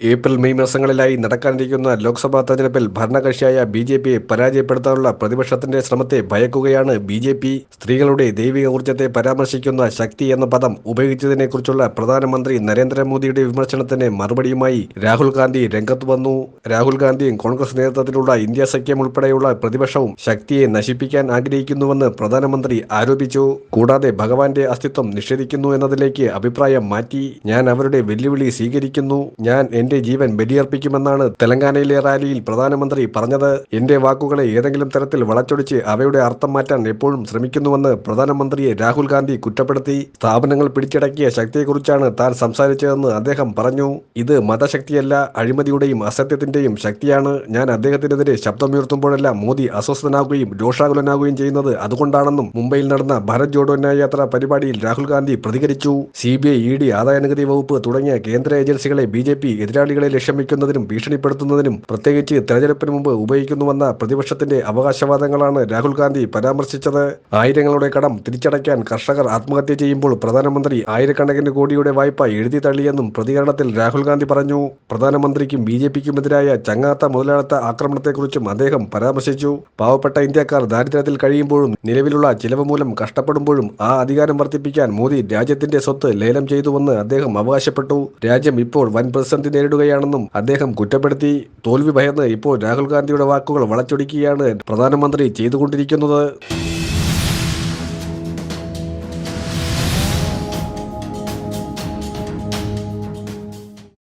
April May മാസങ്ങളിലായി നടക്കാനിരിക്കുന്ന ലോക്സഭാ തെരഞ്ഞെടുപ്പിൽ ഭരണകക്ഷിയായ ബി ജെ പിയെ പരാജയപ്പെടുത്താനുള്ള പ്രതിപക്ഷത്തിന്റെ ശ്രമത്തെ ഭയക്കുകയാണ് ബി ജെ പി. സ്ത്രീകളുടെ ദൈവിക ഊർജത്തെ പരാമർശിക്കുന്ന ശക്തി എന്ന പദം ഉപയോഗിച്ചതിനെക്കുറിച്ചുള്ള പ്രധാനമന്ത്രി നരേന്ദ്രമോദിയുടെ വിമർശനത്തിന് മറുപടിയുമായി രാഹുൽ ഗാന്ധി രംഗത്ത് വന്നു. രാഹുൽ ഗാന്ധിയും കോൺഗ്രസ് നേതൃത്വത്തിലുള്ള ഇന്ത്യ സഖ്യം ഉൾപ്പെടെയുള്ള പ്രതിപക്ഷവും ശക്തിയെ നശിപ്പിക്കാൻ ആഗ്രഹിക്കുന്നുവെന്ന് പ്രധാനമന്ത്രി ആരോപിച്ചു. കൂടാതെ ഭഗവാന്റെ അസ്തിത്വം നിഷേധിക്കുന്നു എന്നതിലേക്ക് അഭിപ്രായം മാറ്റി. ഞാൻ അവരുടെ വെല്ലുവിളി സ്വീകരിക്കുന്നു. ഞാൻ എന്റെ ജീവൻ ബലിയർപ്പിക്കുമെന്നാണ് തെലങ്കാനയിലെ റാലിയിൽ പ്രധാനമന്ത്രി പറഞ്ഞത്. എന്റെ വാക്കുകളെ ഏതെങ്കിലും തരത്തിൽ വളച്ചൊടിച്ച് അവയുടെ അർത്ഥം മാറ്റാൻ എപ്പോഴും ശ്രമിക്കുന്നുവെന്ന് പ്രധാനമന്ത്രിയെ രാഹുൽ ഗാന്ധി കുറ്റപ്പെടുത്തി. സ്ഥാപനങ്ങൾ പിടിച്ചടക്കിയ ശക്തിയെക്കുറിച്ചാണ് താൻ സംസാരിച്ചതെന്ന് അദ്ദേഹം പറഞ്ഞു. ഇത് മതശക്തിയല്ല അഴിമതിയുടെയും അസത്യത്തിന്റെയും ശക്തിയാണ്. ഞാൻ അദ്ദേഹത്തിനെതിരെ ശബ്ദമുയർത്തുമ്പോഴെല്ലാം മോദി അസ്വസ്ഥനാകുകയും രോഷാകുലനാകുകയും ചെയ്യുന്നത് അതുകൊണ്ടാണെന്നും മുംബൈയിൽ നടന്ന ഭാരത് ജോഡോ ന്യായയാത്ര പരിപാടിയിൽ രാഹുൽ ഗാന്ധി പ്രതികരിച്ചു. C B I E D ആദായനികുതി വകുപ്പ് തുടങ്ങിയ കേന്ദ്ര ഏജൻസികളെ ബി ജെ പി എതിരാളികളെ ലക്ഷ്യം വയ്ക്കുന്നതിനും ഭീഷണിപ്പെടുത്തുന്നതിനും പ്രത്യേകിച്ച് തെരഞ്ഞെടുപ്പിന് മുമ്പ് ഉപയോഗിക്കുന്നുവെന്ന പ്രതിപക്ഷത്തിന്റെ അവകാശവാദങ്ങളാണ് രാഹുൽ ഗാന്ധി പരാമർശിച്ചത്. ആയിരങ്ങളുടെ കടം തിരിച്ചടയ്ക്കാൻ കർഷകർ ആത്മഹത്യ ചെയ്യുമ്പോൾ പ്രധാനമന്ത്രി ആയിരക്കണക്കിന് കോടിയുടെ വായ്പ എഴുതി തള്ളിയെന്നും പ്രതികരണത്തിൽ രാഹുൽ ഗാന്ധി പറഞ്ഞു. പ്രധാനമന്ത്രിക്കും ബി ജെ പിക്കുമെതിരായ ചങ്ങാത്ത മുതലാളിത്ത ആക്രമണത്തെക്കുറിച്ചും അദ്ദേഹം പരാമർശിച്ചു. പാവപ്പെട്ട ഇന്ത്യക്കാർ ദാരിദ്ര്യത്തിൽ കഴിയുമ്പോഴും നിലവിലുള്ള ചിലവ് മൂലം കഷ്ടപ്പെടുമ്പോഴും ആ അധികാരം വർദ്ധിപ്പിക്കാൻ മോദി രാജ്യത്തിന്റെ സ്വത്ത് ലേലം ചെയ്തുവെന്ന് അദ്ദേഹം അവകാശപ്പെട്ടു. രാജ്യം ഇപ്പോൾ വൻ പ്രതിസന്ധി നേരിടുകയാണെന്നും അദ്ദേഹം കുറ്റപ്പെടുത്തി തോൽവി ഭയന്ന് ഇപ്പോൾ രാഹുൽ ഗാന്ധിയുടെ വാക്കുകൾ വളച്ചൊടിക്കുകയാണ് പ്രധാനമന്ത്രി ചെയ്തുകൊണ്ടിരിക്കുന്നത്.